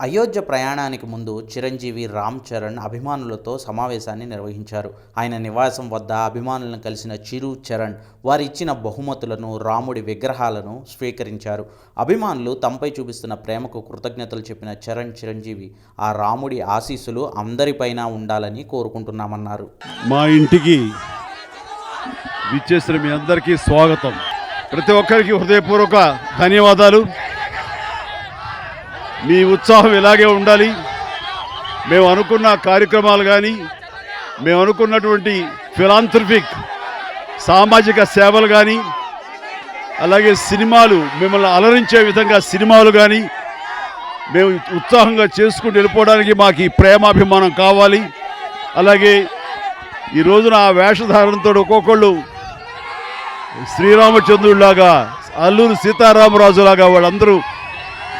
అయోధ్య ప్రయాణానికి ముందు చిరంజీవి రామ్ చరణ్ అభిమానులతో సమావేశాన్ని నిర్వహించారు. ఆయన నివాసం వద్ద అభిమానులను కలిసిన చిరు చరణ్ వారిచ్చిన బహుమతులను రాముడి విగ్రహాలను స్వీకరించారు. అభిమానులు తమపై చూపిస్తున్న ప్రేమకు కృతజ్ఞతలు చెప్పిన చరణ్ చిరంజీవి ఆ రాముడి ఆశీస్సులు అందరిపైన ఉండాలని కోరుకుంటున్నామన్నారు. మా ఇంటికి విచ్చేసిన మీ అందరికీ స్వాగతం. ప్రతి ఒక్కరికి హృదయపూర్వక ధన్యవాదాలు. మీ ఉత్సాహం ఇలాగే ఉండాలి. మేము అనుకున్న కార్యక్రమాలు కానీ మేము అనుకున్నటువంటి ఫిలాంథ్రఫిక్ సామాజిక సేవలు కానీ అలాగే సినిమాలు మిమ్మల్ని అలరించే విధంగా సినిమాలు కానీ మేము ఉత్సాహంగా చేసుకుంటూ వెళ్ళిపోవడానికి మాకు ఈ ప్రేమాభిమానం కావాలి. అలాగే ఈ రోజున ఆ వేషధారణతో ఒక్కొక్కళ్ళు శ్రీరామచంద్రుడిలాగా అల్లూరు సీతారామరాజులాగా వాళ్ళందరూ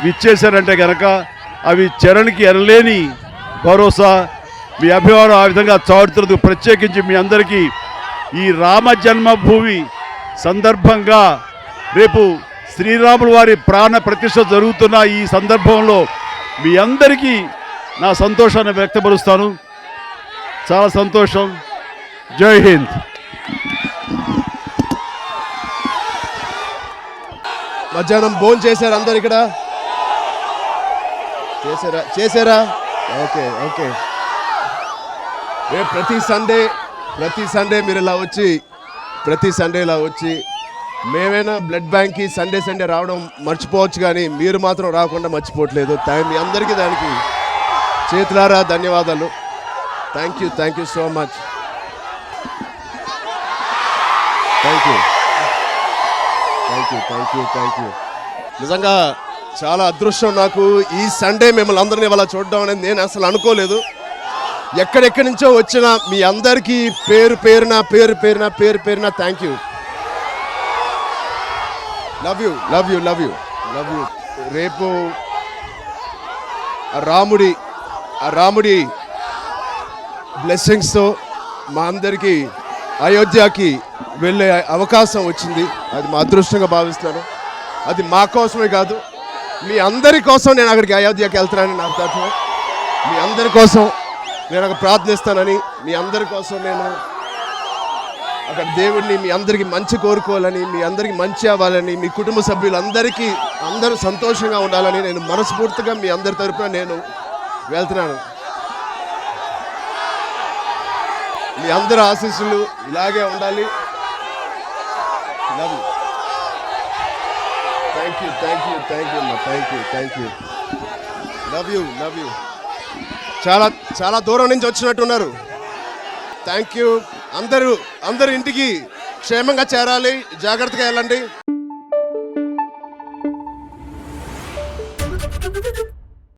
ఇచ్చేశారంటే కనుక అవి చరణ్కి ఎనలేని భరోసా. మీ అభిమానం ఆ విధంగా చాటుతున్నందుకు ప్రత్యేకించి మీ అందరికీ ఈ రామ జన్మభూమి సందర్భంగా రేపు శ్రీరాములు వారి ప్రాణ ప్రతిష్ట జరుగుతున్న ఈ సందర్భంలో మీ అందరికీ నా సంతోషాన్ని వ్యక్తపరుస్తాను. చాలా సంతోషం. జై హింద్. మధ్యాహ్నం భోజనం చేశారు అందరు ఇక్కడ. చేశారా? చేశారా? Okay okay. రేపు ప్రతి సండే ప్రతి సండే మీరు ఇలా వచ్చి ప్రతి సండే ఇలా వచ్చి మేమైనా బ్లడ్ బ్యాంక్కి సండే సండే రావడం మర్చిపోవచ్చు కానీ మీరు మాత్రం రాకుండా మర్చిపోవట్లేదు. థ్యాంక్ మీ అందరికీ దానికి చేతులారా ధన్యవాదాలు. Thank you thank you so much. Thank you. Thank you thank you thank you. నిజంగా చాలా అదృష్టం నాకు. ఈ సండే మిమ్మల్ని అందరినీ ఇవాళ చూడడం అనేది నేను అసలు అనుకోలేదు. ఎక్కడెక్కడి నుంచో వచ్చిన మీ అందరికీ పేరు పేరున పేరు పేరున పేరు పేరున thank you love you love you love you love you రేపు రాముడి ఆ రాముడి బ్లెస్సింగ్స్తో మా అందరికీ అయోధ్యకి వెళ్ళే అవకాశం వచ్చింది. అది మా అదృష్టంగా భావిస్తున్నాను. అది మా కోసమే కాదు మీ అందరి కోసం నేను అక్కడికి అయోధ్యకి వెళ్తున్నాను నా తత్వం మీ అందరి కోసం నేను అక్కడ ప్రార్థిస్తానని మీ అందరి కోసం నేను అక్కడ దేవుడిని మీ అందరికీ మంచి కోరుకోవాలని మీ అందరికీ మంచి అవ్వాలని మీ కుటుంబ సభ్యులందరికీ అందరూ సంతోషంగా ఉండాలని నేను మనస్ఫూర్తిగా మీ అందరి తరపున నేను వెళ్తున్నాను. మీ అందరి ఆశీస్సులు ఇలాగే ఉండాలి. Love thank you thank you thank you, thank you thank you love you love you చాలా చాలా దూరం నుంచి వచ్చినట్టున్నారు. థ్యాంక్ యూ అందరూ అందరు ఇంటికి క్షేమంగా చేరాలి జాగ్రత్తగా వెళ్ళండి.